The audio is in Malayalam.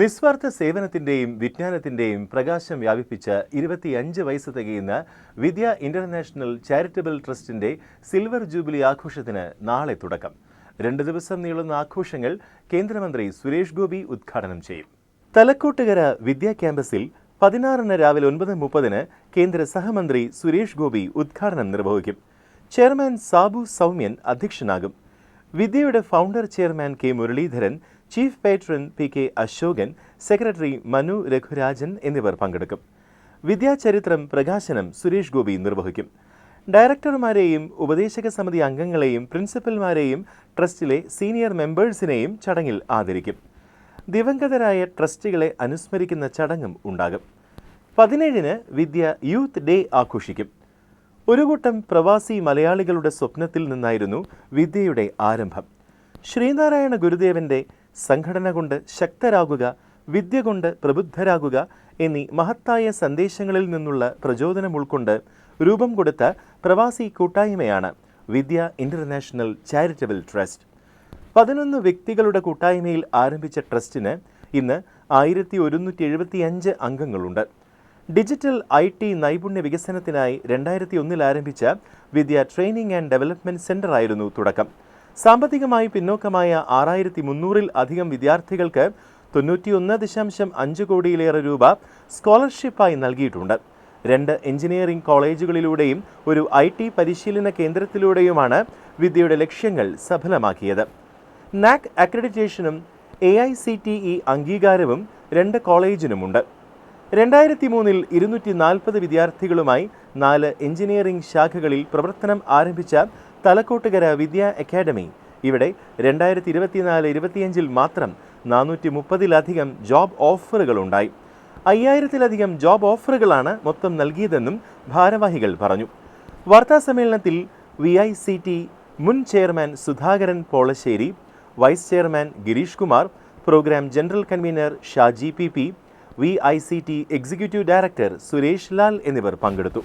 നിസ്വാർത്ഥ സേവനത്തിന്റെയും വിജ്ഞാനത്തിന്റെയും പ്രകാശം വ്യാപിപ്പിച്ച ഇരുപത്തിയഞ്ച് വയസ്സ് തികയുന്ന വിദ്യ ഇന്റർനാഷണൽ ചാരിറ്റബിൾ ട്രസ്റ്റിന്റെ സിൽവർ ജൂബിലി ആഘോഷത്തിന് നാളെ തുടക്കം. രണ്ട് ദിവസം നീളുന്ന ആഘോഷങ്ങൾ കേന്ദ്രമന്ത്രി സുരേഷ് ഗോപി ഉദ്ഘാടനം ചെയ്യും. തലക്കോട്ടുകര വിദ്യാ ക്യാമ്പസിൽ പതിനാറിന് രാവിലെ ഒൻപത് മുപ്പതിന് കേന്ദ്ര സഹമന്ത്രി സുരേഷ് ഗോപി ഉദ്ഘാടനം നിർവഹിക്കും. ചെയർമാൻ സാബു സൗമ്യൻ അധ്യക്ഷനാകും. വിദ്യയുടെ founder chairman K Muraleedharan chief patron P K Ashokan secretary Manu Raghurajan എന്നിവർ പങ്കെടുക്കും. വിദ്യാചരിത്രം പ്രകാശനം സുരേഷ് ഗോപി നിർവഹിക്കും. ഡയറക്ടർമാരെയും ഉപദേശക സമിതി അംഗങ്ങളെയും പ്രിൻസിപ്പൽമാരെയും ട്രസ്റ്റിലെ സീനിയർ മെമ്പേഴ്സിനെയും ചടങ്ങിൽ ആദരിക്കും. ദിവംഗതരായ ട്രസ്റ്റികളെ അനുസ്മരിക്കുന്ന ചടങ്ങും ഉണ്ടാകും. പതിനേഴിന് വിദ്യ യൂത്ത് ഡേ ആഘോഷിക്കും. ഒരു കൂട്ടം പ്രവാസി മലയാളികളുടെ സ്വപ്നത്തിൽ നിന്നായിരുന്നു വിദ്യയുടെ ആരംഭം. ശ്രീനാരായണ ഗുരുദേവന്റെ സംഘടന കൊണ്ട് ശക്തരാകുക വിദ്യ കൊണ്ട് പ്രബുദ്ധരാകുക എന്നീ മഹത്തായ സന്ദേശങ്ങളിൽ നിന്നുള്ള പ്രചോദനം ഉൾക്കൊണ്ട് രൂപം കൊടുത്ത പ്രവാസി കൂട്ടായ്മയാണ് വിദ്യ ഇന്റർനാഷണൽ ചാരിറ്റബിൾ ട്രസ്റ്റ്. പതിനൊന്ന് വ്യക്തികളുടെ കൂട്ടായ്മയിൽ ആരംഭിച്ച ട്രസ്റ്റിന് ഇന്ന് ആയിരത്തി ഒരുന്നൂറ്റി എഴുപത്തി അഞ്ച് അംഗങ്ങളുണ്ട്. ഡിജിറ്റൽ ഐ ടി നൈപുണ്യ വികസനത്തിനായി രണ്ടായിരത്തി ഒന്നിൽ ആരംഭിച്ച Vidya training and development centre ആയിരുന്നു തുടക്കം. സാമ്പത്തികമായി പിന്നോക്കമായ ആറായിരത്തി മുന്നൂറിൽ അധികം വിദ്യാർത്ഥികൾക്ക് തൊണ്ണൂറ്റിയൊന്ന് ദശാംശം അഞ്ച് കോടിയിലേറെ രൂപ സ്കോളർഷിപ്പായി നൽകിയിട്ടുണ്ട്. രണ്ട് എഞ്ചിനീയറിംഗ് കോളേജുകളിലൂടെയും ഒരു ഐ ടി പരിശീലന കേന്ദ്രത്തിലൂടെയുമാണ് വിദ്യയുടെ ലക്ഷ്യങ്ങൾ സഫലമാക്കിയത്. NAAC അക്രഡിറ്റേഷനും A I C T E അംഗീകാരവും രണ്ട് കോളേജിനുമുണ്ട്. രണ്ടായിരത്തി മൂന്നിൽ ഇരുന്നൂറ്റി നാൽപ്പത് വിദ്യാർത്ഥികളുമായി നാല് എഞ്ചിനീയറിംഗ് ശാഖകളിൽ പ്രവർത്തനം ആരംഭിച്ച തലക്കോട്ടുകര വിദ്യാ അക്കാദമി. ഇവിടെ രണ്ടായിരത്തി ഇരുപത്തിനാല് ഇരുപത്തിയഞ്ചിൽ മാത്രം നാനൂറ്റി മുപ്പതിലധികം ജോബ് ഓഫറുകൾ ഉണ്ടായി അയ്യായിരത്തിലധികം ജോബ് ഓഫറുകളാണ് മൊത്തം നൽകിയതെന്നും ഭാരവാഹികൾ പറഞ്ഞു. വാർത്താ സമ്മേളനത്തിൽ വി ഐ സി ടി മുൻ chairman Sudhakaran Polassery vice chairman Girish Kumar programme general convener Shaji P P V I C T executive director Suresh Lal എന്നിവർ പങ്കെടുത്തു.